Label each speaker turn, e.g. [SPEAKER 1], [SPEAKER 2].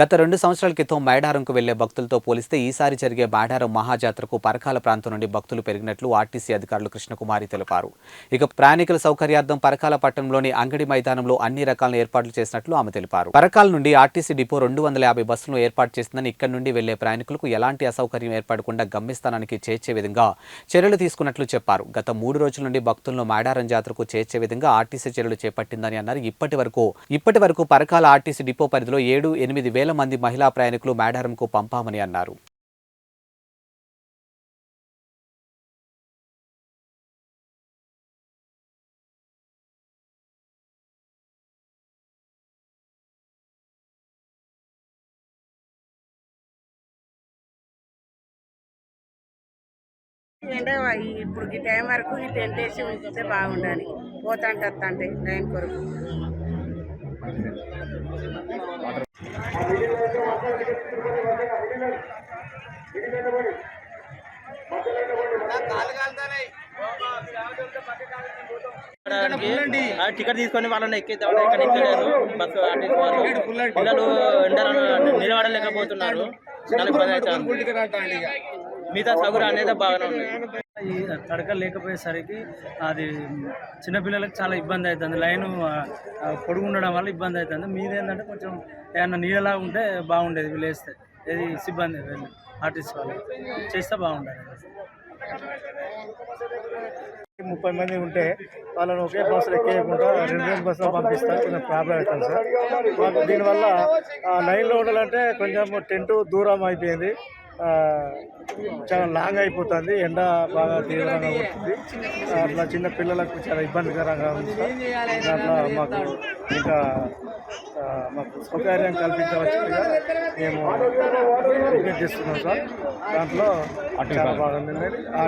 [SPEAKER 1] గత రెండు సంవత్సరాల క్రితం మేడారంకు వెళ్ళే భక్తులతో పోలిస్తే ఈసారి జరిగే మేడారం మహాజాత్రకు పరకాల ప్రాంతం నుండి భక్తులు పెరిగినట్లు ఆర్టీసీ అధికారులు కృష్ణకుమారి తెలిపారు. ఇక ప్రయాణికుల సౌకర్యార్థం పరకాల పట్టణంలోని అంగడి మైదానంలో అన్ని రకాల ఏర్పాట్లు చేసినట్లు ఆమె తెలిపారు. పరకాల నుండి ఆర్టీసీ డిపో రెండు వందల యాభై బస్సులను ఏర్పాటు చేసిందని ఇక్కడి నుండి వెళ్ళే ప్రయాణికులకు ఎలాంటి అసౌకర్యం ఏర్పడకుండా గమ్యస్థానానికి చేర్చే విధంగా చర్యలు తీసుకున్నట్లు చెప్పారు. గత మూడు రోజుల నుండి భక్తులను మేడారం జాతరకు చేర్చే విధంగా ఆర్టీసీ చర్యలు చేపట్టిందని అన్నారు. ఇప్పటి వరకు ఇప్పటి వరకు పరకాల ఆర్టీసీ డిపో పరిధిలో ఏడు ఎనిమిది వేల వేల మంది మహిళా ప్రయాణికులు మేడారంకు పంపామని అన్నారు.
[SPEAKER 2] అంటే ఇప్పుడు ఈ టైం వరకు ఈ టెంట్ వేసి ఉంచితే బాగుండాలి పోతాంటే వస్తాంటే టైం కొరకు.
[SPEAKER 3] టికెట్ తీసుకొని వాళ్ళని ఎక్కిద్దాం ఇక్కడ ఎక్కలేరు. బస్సు పిల్లలు ఎండలను నిలబడలేకపోతున్నారు. మిగతా సగురు అనేది బాగానే ఉంది
[SPEAKER 4] తడక లేకపోయేసరికి అది చిన్నపిల్లలకు చాలా ఇబ్బంది అవుతుంది. లైన్ పొడుగు ఉండడం వల్ల ఇబ్బంది అవుతుంది. మీదేంటంటే కొంచెం ఏమన్నా నీళ్ళలా ఉంటే బాగుండేది వీళ్ళు వేస్తే ఏది సిబ్బంది వెళ్ళి ఆర్టిస్ట్ వాళ్ళు చేస్తే బాగుండేది
[SPEAKER 5] ముప్పై మంది ఉంటే వాళ్ళని ఒకే బస్సులు ఎక్కేయకుండా రెండు రెండు బస్సులు పంపిస్తారు కొంచెం ప్రాబ్లం అవుతుంది సార్. మాకు దీనివల్ల లైన్లో ఉండాలంటే కొంచెం టెంట్ దూరం అయిపోయింది. చాలా లాంగ్ అయిపోతుంది. ఎండ బాగా తీవ్రంగా ఉంటుంది అట్లా చిన్న పిల్లలకు చాలా ఇబ్బందికరంగా ఉంది దాంట్లో మాకు ఇంకా మాకు సౌకర్యం కల్పించవచ్చుగా మేము చేస్తున్నాం సార్. దాంట్లో చాలా బాగుంది